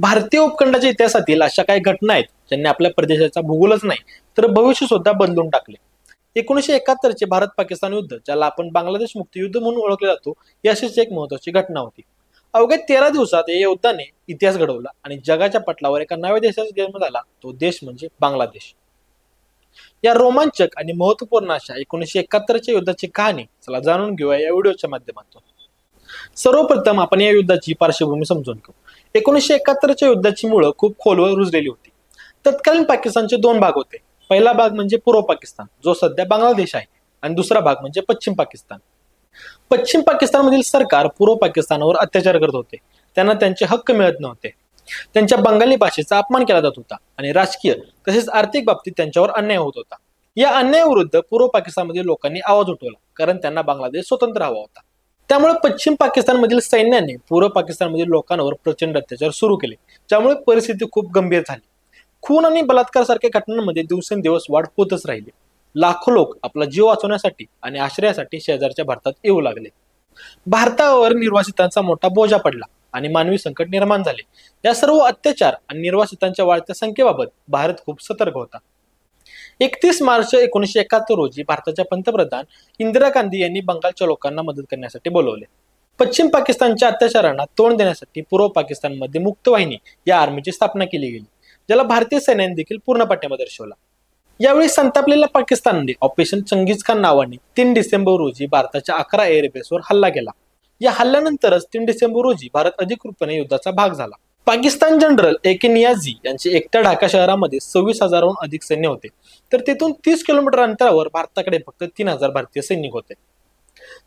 भारतीय उपखंडाच्या इतिहासातील अशा काही घटना आहेत ज्यांनी आपल्या प्रदेशाचा भूगोलच नाही तर भविष्य सुद्धा बदलून टाकले. एकोणीशे एकाहत्तरचे भारत पाकिस्तान युद्ध ज्याला आपण बांगलादेश मुक्ती युद्ध म्हणून ओळखले जातो ही अशीच एक महत्वाची घटना होती. अवघ्या तेरा दिवसात या युद्धाने इतिहास घडवला आणि जगाच्या पटलावर एका नव्या देशाचा जन्म झाला तो देश म्हणजे बांगलादेश. या रोमांचक आणि महत्त्वपूर्ण अशा एकोणीशे एकाहत्तरच्या युद्धाची कहाणी चला जाणून घेऊया या व्हिडिओच्या माध्यमातून. सर्वप्रथम आपण या युद्धाची पार्श्वभूमी समजून घेऊ. एकोणीसशे एकाहत्तरच्या युद्धाची मुळं खूप खोलवर रुजलेली होती. तत्कालीन पाकिस्तानचे दोन भाग होते. पहिला भाग म्हणजे पूर्व पाकिस्तान जो सध्या बांगलादेश आहे आणि दुसरा भाग म्हणजे पश्चिम पाकिस्तान. पश्चिम पाकिस्तानमधील सरकार पूर्व पाकिस्तानवर अत्याचार करत होते. त्यांना त्यांचे हक्क मिळत नव्हते. त्यांच्या बंगाली भाषेचा अपमान केला जात होता आणि राजकीय तसेच आर्थिक बाबतीत त्यांच्यावर अन्याय होत होता. या अन्यायाविरुद्ध पूर्व पाकिस्तानमधील लोकांनी आवाज उठवला कारण त्यांना बांगलादेश स्वतंत्र हवा होता. त्यामुळे पश्चिम पाकिस्तानमधील सैन्याने पूर्व पाकिस्तानमधील लोकांवर प्रचंड अत्याचार सुरू केले. ज्यामुळे परिस्थिती खूप गंभीर झाली. खून आणि बलात्कार सारख्या घटनांमध्ये दिवसेंदिवस वाढ होतच राहिली. लाखो लोक आपला जीव वाचवण्यासाठी आणि आश्रयासाठी शेजारच्या भारतात येऊ लागले. भारतावर निर्वासितांचा मोठा बोजा पडला आणि मानवी संकट निर्माण झाले. या सर्व अत्याचार आणि निर्वासितांच्या वाढत्या संख्येबाबत भारत खूप सतर्क होता. एकतीस मार्च एकोणीसशे एकाहत्तर रोजी भारताच्या पंतप्रधान इंदिरा गांधी यांनी बंगालच्या लोकांना मदत करण्यासाठी बोलवले. पश्चिम पाकिस्तानच्या अत्याचारांना तोंड देण्यासाठी पूर्व पाकिस्तानमध्ये मुक्त वाहिनी या आर्मीची स्थापना केली गेली ज्याला भारतीय सैन्याने देखील पूर्ण पाठिंबा दर्शवला. यावेळी संतापलेल्या पाकिस्तानने ऑपरेशन चंगीज खान नावाने तीन डिसेंबर रोजी भारताच्या अकरा एअरबेसवर हल्ला केला. या हल्ल्यानंतरच तीन डिसेंबर रोजी भारत अधिकृतपणे युद्धाचा भाग झाला. पाकिस्तान जनरल ए के नियाझी यांचे एकट्या ढाका शहरामध्ये सव्वीस हजाराहून अधिक सैन्य होते. तर तेथून तीस किलोमीटर अंतरावर भारताकडे फक्त तीन हजार भारतीय सैनिक होते.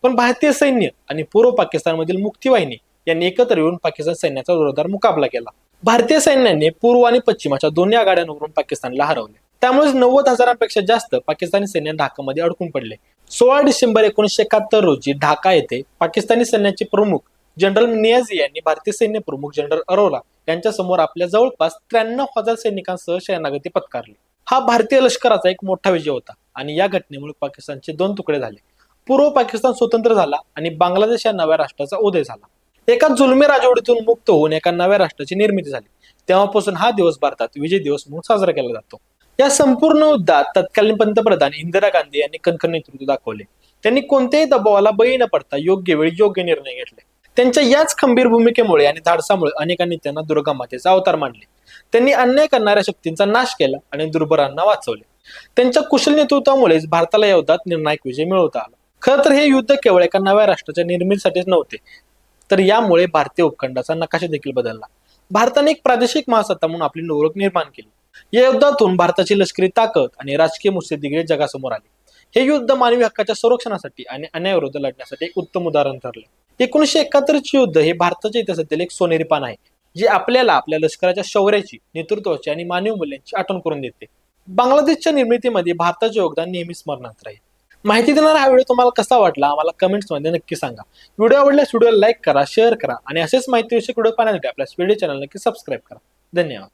पण भारतीय सैन्य आणि पूर्व पाकिस्तानमधील मुक्तीवाहिनी यांनी एकत्र येऊन पाकिस्तान सैन्याचा जोरदार मुकाबला केला. भारतीय सैन्याने पूर्व आणि पश्चिमाच्या दोन्ही आघाड्यांवरून पाकिस्तानला हरवले. त्यामुळे नव्वद हजारांपेक्षा जास्त पाकिस्तानी सैन्य ढाकामध्ये अडकून पडले. सोळा डिसेंबर एकोणीसशे एकाहत्तर रोजी ढाका येथे पाकिस्तानी सैन्याचे प्रमुख जनरल नियाझी यांनी भारतीय सैन्य प्रमुख जनरल अरोरा यांच्या समोर आपल्या जवळपास त्र्याण्णव हजार सैनिकांसह शरणागती पत्कारली. हा भारतीय लष्कराचा एक मोठा विजय होता आणि या घटनेमुळे पाकिस्तानचे दोन तुकडे झाले. पूर्व पाकिस्तान स्वतंत्र झाला आणि बांगलादेश या नव्या राष्ट्राचा उदय झाला. एका जुलमी राजवटीतून मुक्त होऊन एका नव्या राष्ट्राची निर्मिती झाली. तेव्हापासून हा दिवस भारतात विजय दिवस म्हणून साजरा केला जातो. या संपूर्ण युद्धात तत्कालीन पंतप्रधान इंदिरा गांधी यांनी कणखर नेतृत्व दाखवले. त्यांनी कोणत्याही दबावाला बळी न पडता योग्य वेळी योग्य निर्णय घेतले. त्यांच्या याच खंबीर भूमिकेमुळे आणि धाडसामुळे अनेकांनी त्यांना दुर्गा मातेचा अवतार मानले. त्यांनी अन्याय करणाऱ्या शक्तींचा नाश केला आणि दुर्बलांना वाचवले. त्यांच्या कुशल नेतृत्वामुळेच भारताला या युद्धात निर्णायक विजय मिळवता आला. खरं तर हे युद्ध केवळ एका नव्या राष्ट्राच्या निर्मितीसाठीच नव्हते तर यामुळे भारतीय उपखंडाचा नकाशा देखील बदलला. भारताने एक प्रादेशिक महासत्ता म्हणून आपली ओळख निर्माण केली. या युद्धातून भारताची लष्करी ताकद आणि राजकीय मुत्सद्दीगिरी जगासमोर आली. हे युद्ध मानवी हक्काच्या संरक्षणासाठी आणि अन्यायाविरुद्ध लढण्यासाठी एक उत्तम उदाहरण ठरले. एकोणीसशे एकाहत्तरचे युद्ध हे भारताच्या इतिहासातील एक सोनेरी पान आहे जे आपल्याला आपल्या लष्कराच्या शौर्याची नेतृत्वाची आणि मानवी मूल्यांची आठवण करून देते. बांगलादेशच्या निर्मितीमध्ये भारताचे योगदान नेहमी स्मरणात राहील. माहिती देणारा हा व्हिडिओ तुम्हाला कसा वाटला आम्हाला कमेंट्समध्ये नक्की सांगा. व्हिडिओ आवडल्यास व्हिडिओ लाईक करा शेअर करा आणि असेच माहितीविषयक व्हिडिओ पाहण्यासाठी आपल्या व्हिडिओ चॅनल नक्की सबस्क्राईब करा. धन्यवाद.